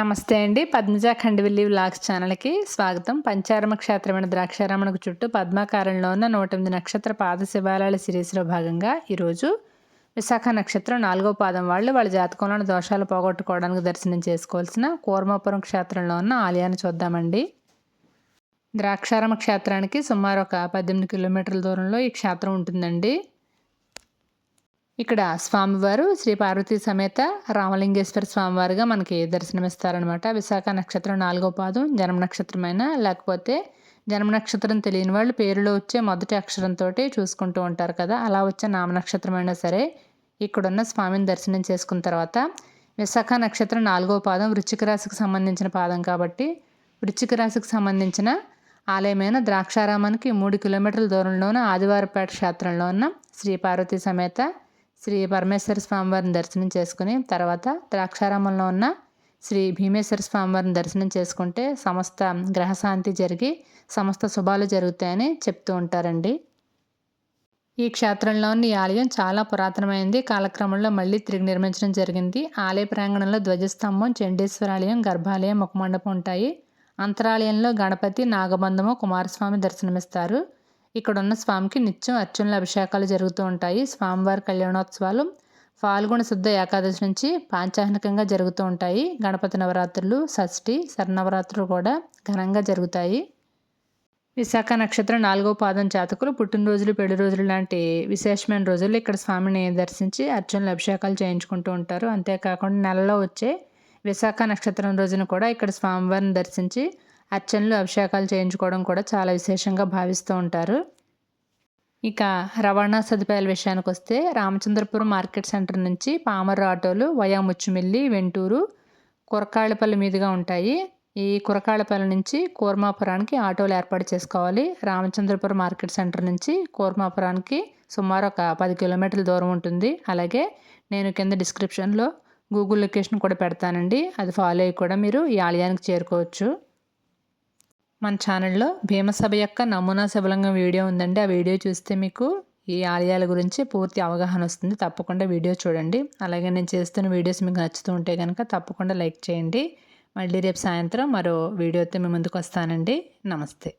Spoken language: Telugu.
నమస్తే అండి. పద్మజ ఖండవిల్లి వ్లాగ్స్ ఛానల్కి స్వాగతం. పంచారమ క్షేత్రమైన ద్రాక్షారామణకు చుట్టూ పద్మాకారంలో ఉన్న నూట ఎనిమిది నక్షత్ర పాద శివాలయాల సిరీస్లో భాగంగా ఈరోజు విశాఖ నక్షత్రం నాలుగో పాదం వాళ్ళు వాళ్ళ జాతకంలోని దోషాలు పోగొట్టుకోవడానికి దర్శనం చేసుకోవాల్సిన కూర్మాపురం క్షేత్రంలో ఉన్న ఆలయాన్ని చూద్దామండి. ద్రాక్షారామ క్షేత్రానికి సుమారు ఒక పద్దెనిమిది కిలోమీటర్ల దూరంలో ఈ క్షేత్రం ఉంటుందండి. ఇక్కడ స్వామివారు శ్రీ పార్వతీ సమేత రామలింగేశ్వర స్వామివారిగా మనకి దర్శనమిస్తారనమాట విశాఖ నక్షత్రం నాలుగో పాదం జన్మ నక్షత్రమైన లేకపోతే జన్మ నక్షత్రం తెలియని వాళ్ళు పేరులో వచ్చే మొదటి అక్షరంతో చూసుకుంటూ ఉంటారు కదా. అలా వచ్చే నామ నక్షత్రమైనా సరే ఇక్కడున్న స్వామిని దర్శనం చేసుకున్న తర్వాత విశాఖ నక్షత్రం నాలుగో పాదం వృచ్చిక రాశికి సంబంధించిన పాదం కాబట్టి వృచ్చిక రాశికి సంబంధించిన ఆలయమైన ద్రాక్షారామానికి మూడు కిలోమీటర్ల దూరంలోన ఆదివారపేట క్షేత్రంలో ఉన్న శ్రీ పార్వతీ సమేత శ్రీ పరమేశ్వర స్వామివారిని దర్శనం చేసుకుని తర్వాత ద్రాక్షారామంలో ఉన్న శ్రీ భీమేశ్వర స్వామివారిని దర్శనం చేసుకుంటే సమస్త గ్రహశాంతి జరిగి సమస్త శుభాలు జరుగుతాయని చెప్తూ ఉంటారండి. ఈ క్షేత్రంలోని ఈ ఆలయం చాలా పురాతనమైంది. కాలక్రమంలో మళ్ళీ తిరిగి నిర్మించడం జరిగింది. ఆలయ ప్రాంగణంలో ధ్వజస్తంభం చండేశ్వరాలయం గర్భాలయం ముఖమండపం ఉంటాయి. అంతరాలయంలో గణపతి నాగబంధము కుమారస్వామి దర్శనమిస్తారు. ఇక్కడ ఉన్న స్వామికి నిత్యం అర్చనల అభిషేకాలు జరుగుతూ ఉంటాయి. స్వామివారి కళ్యాణోత్సవాలు ఫాల్గుణ శుద్ధ ఏకాదశి నుంచి పాంచాహ్నికంగా జరుగుతూ ఉంటాయి. గణపతి నవరాత్రులు షష్ఠి శరణవరాత్రులు కూడా ఘనంగా జరుగుతాయి. విశాఖ నక్షత్రం నాలుగో పాదం జాతకులు పుట్టినరోజులు పెళ్ళి రోజులు లాంటి విశేషమైన రోజులు ఇక్కడ స్వామిని దర్శించి అర్చనలు అభిషేకాలు చేయించుకుంటూ ఉంటారు. అంతేకాకుండా నెలలో వచ్చే విశాఖ నక్షత్రం రోజున కూడా ఇక్కడ స్వామివారిని దర్శించి అర్చనలు అభిషేకాలు చేయించుకోవడం కూడా చాలా విశేషంగా భావిస్తూ ఉంటారు. ఇక రవాణా సదుపాయాల విషయానికి వస్తే రామచంద్రపురం మార్కెట్ సెంటర్ నుంచి పామర్ ఆటోలు వయా ముచ్చుమిల్లి వెంటూరు కురకాళ్ళపల్లి మీదుగా ఉంటాయి. ఈ కురకాళ్ళపల్లి నుంచి కూర్మాపురానికి ఆటోలు ఏర్పాటు చేసుకోవాలి. రామచంద్రపురం మార్కెట్ సెంటర్ నుంచి కూర్మాపురానికి సుమారు ఒక పది కిలోమీటర్ల దూరం ఉంటుంది. అలాగే నేను కింద డిస్క్రిప్షన్లో గూగుల్ లొకేషన్ కూడా పెడతానండి. అది ఫాలో అయ్యి కూడా మీరు ఈ ఆలయానికి చేరుకోవచ్చు. మన ఛానల్లో భీమసభ యొక్క నమూనా శివలింగం వీడియో ఉందండి. ఆ వీడియో చూస్తే మీకు ఈ ఆలయాల గురించి పూర్తి అవగాహన వస్తుంది. తప్పకుండా వీడియో చూడండి. అలాగే నేను చేస్తున్న వీడియోస్ మీకు నచ్చుతూ ఉంటే కనుక తప్పకుండా లైక్ చేయండి. మళ్ళీ రేపు సాయంత్రం మరో వీడియోతో మీ ముందుకు వస్తానండి. నమస్తే.